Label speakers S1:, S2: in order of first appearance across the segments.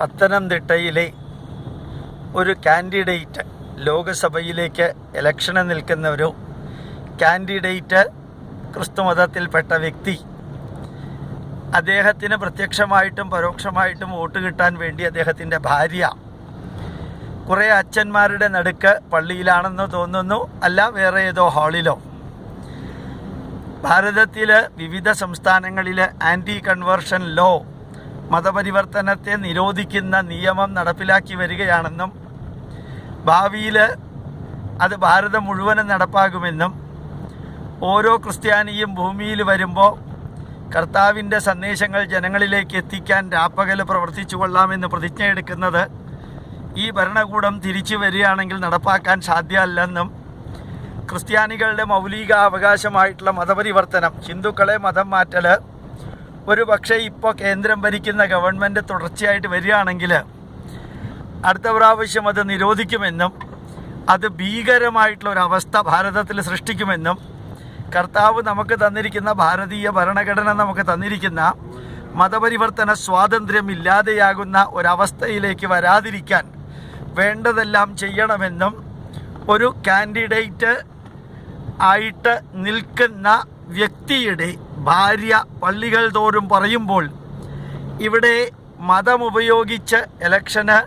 S1: പത്തനംതിട്ടയിലെ ഒരു കാൻഡിഡേറ്റ് ലോകസഭയിലേക്ക് ഇലക്ഷന് നിൽക്കുന്ന ഒരു കാൻഡിഡേറ്റ് ക്രിസ്തുമതത്തിൽപ്പെട്ട വ്യക്തി. അദ്ദേഹത്തിന് പ്രത്യക്ഷമായിട്ടും പരോക്ഷമായിട്ടും വോട്ട് കിട്ടാൻ വേണ്ടി അദ്ദേഹത്തിന്റെ ഭാര്യ. കുറേ അച്ഛന്മാരുടെ നടുക്ക് പള്ളിയിലാണെന്ന് തോന്നുന്നു. അല്ല വേറെ ഏതോ ഹാളിലോ. ഭാരതത്തിൽ വിവിധ സംസ്ഥാനങ്ങളിൽ ആന്റി കൺവേർഷൻ ലോ മതപരിവർത്തനത്തെ നിരോധിക്കുന്ന നിയമം നടപ്പിലാക്കി വരികയാണെന്നും ഭാവിയിൽ അത് ഭാരതം മുഴുവനും നടപ്പാകുമെന്നും ഓരോ ക്രിസ്ത്യാനിയും ഭൂമിയിൽ വരുമ്പോൾ കർത്താവിന്റെ സന്ദേശങ്ങൾ ജനങ്ങളിലേക്ക് എത്തിക്കാൻ രാപ്പകൽ പ്രവർത്തിച്ചു കൊള്ളാമെന്ന് പ്രതിജ്ഞയെടുക്കുന്നത് ഈ ഭരണകൂടം തിരിച്ചു വരികയാണെങ്കിൽ നടപ്പാക്കാൻ സാധ്യമല്ലെന്നും ക്രിസ്ത്യാനികളുടെ മൗലിക അവകാശമായിട്ടുള്ള മതപരിവർത്തനം ഹിന്ദുക്കളെ മതം മാറ്റൽ ഒരു പക്ഷേ ഇപ്പോൾ കേന്ദ്രം ഭരിക്കുന്ന ഗവൺമെന്റ് തുടർച്ചയായിട്ട് വരികയാണെങ്കിൽ അടുത്ത പ്രാവശ്യം അത് നിരോധിക്കുമെന്നും അത് ഭീകരമായിട്ടുള്ള ഒരു അവസ്ഥ ഭാരതത്തിൽ സൃഷ്ടിക്കുമെന്നും കർത്താവ് നമുക്ക് തന്നിരിക്കുന്ന ഭാരതീയ ഭരണഘടന നമുക്ക് തന്നിരിക്കുന്ന മതപരിവർത്തന സ്വാതന്ത്ര്യം ഇല്ലാതെയാകുന്ന ഒരവസ്ഥയിലേക്ക് വരാതിരിക്കാൻ വേണ്ടതെല്ലാം ചെയ്യണമെന്നും ഒരു കാൻഡിഡേറ്റ് ആയിട്ട് നിൽക്കുന്ന വ്യക്തിയുടെ ഭാര്യ പള്ളികൾ തോറും പറയുമ്പോൾ ഇവിടെ മതമുപയോഗിച്ച് ഇലക്ഷന്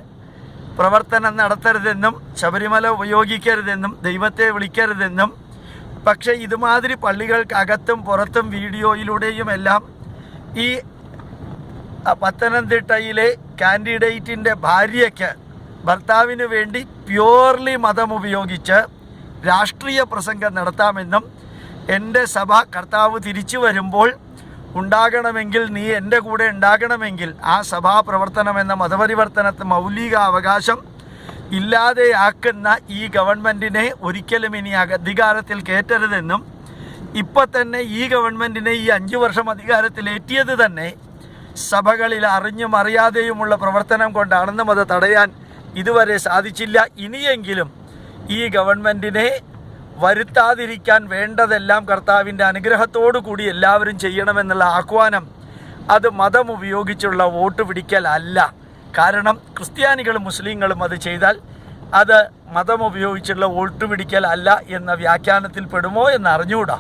S1: പ്രവർത്തനം നടത്തരുതെന്നും ശബരിമല ഉപയോഗിക്കരുതെന്നും ദൈവത്തെ വിളിക്കരുതെന്നും പക്ഷേ ഇതുമാതിരി പള്ളികൾക്കകത്തും പുറത്തും വീഡിയോയിലൂടെയും എല്ലാം ഈ പത്തനംതിട്ടയിലെ കാൻഡിഡേറ്റിന്റെ ഭാര്യയ്ക്ക് ഭർത്താവിന് വേണ്ടി പ്യുവർലി മതം ഉപയോഗിച്ച് രാഷ്ട്രീയ പ്രസംഗം നടത്താമെന്നും എന്റെ സഭ കർത്താവ് തിരിച്ചു വരുമ്പോൾ ഉണ്ടാകണമെങ്കിൽ നീ എന്റെ കൂടെ ഉണ്ടാകണമെങ്കിൽ ആ സഭാ പ്രവർത്തനം എന്ന മതപരിവർത്തനത്തെ മൗലിക അവകാശം ഇല്ലാതെയാക്കുന്ന ഈ ഗവൺമെന്റിനെ ഒരിക്കലും ഇനി അധികാരത്തിൽ കയറ്റരുതെന്നും ഇപ്പം തന്നെ ഈ ഗവൺമെന്റിനെ ഈ അഞ്ചു വർഷം അധികാരത്തിലേറ്റിയത് തന്നെ സഭകളിൽ അറിഞ്ഞും അറിയാതെയുമുള്ള പ്രവർത്തനം കൊണ്ടാണെന്നും അത് തടയാൻ ഇതുവരെ സാധിച്ചില്ല. ഇനിയെങ്കിലും ഈ ഗവൺമെന്റിനെ വരുത്താതിരിക്കാൻ വേണ്ടതെല്ലാം കർത്താവിന്റെ അനുഗ്രഹത്തോടു കൂടി എല്ലാവരും ചെയ്യണമെന്നുള്ള ആഹ്വാനം അത് മതം ഉപയോഗിച്ചുള്ള വോട്ട് പിടിക്കലല്ല കാരണം ക്രിസ്ത്യാനികളും മുസ്ലിങ്ങളും അത് ചെയ്താൽ അത് മതം ഉപയോഗിച്ചുള്ള വോട്ട് പിടിക്കലല്ല എന്ന വ്യാഖ്യാനത്തിൽ പെടുമോ എന്ന് അറിഞ്ഞുകൂടാ.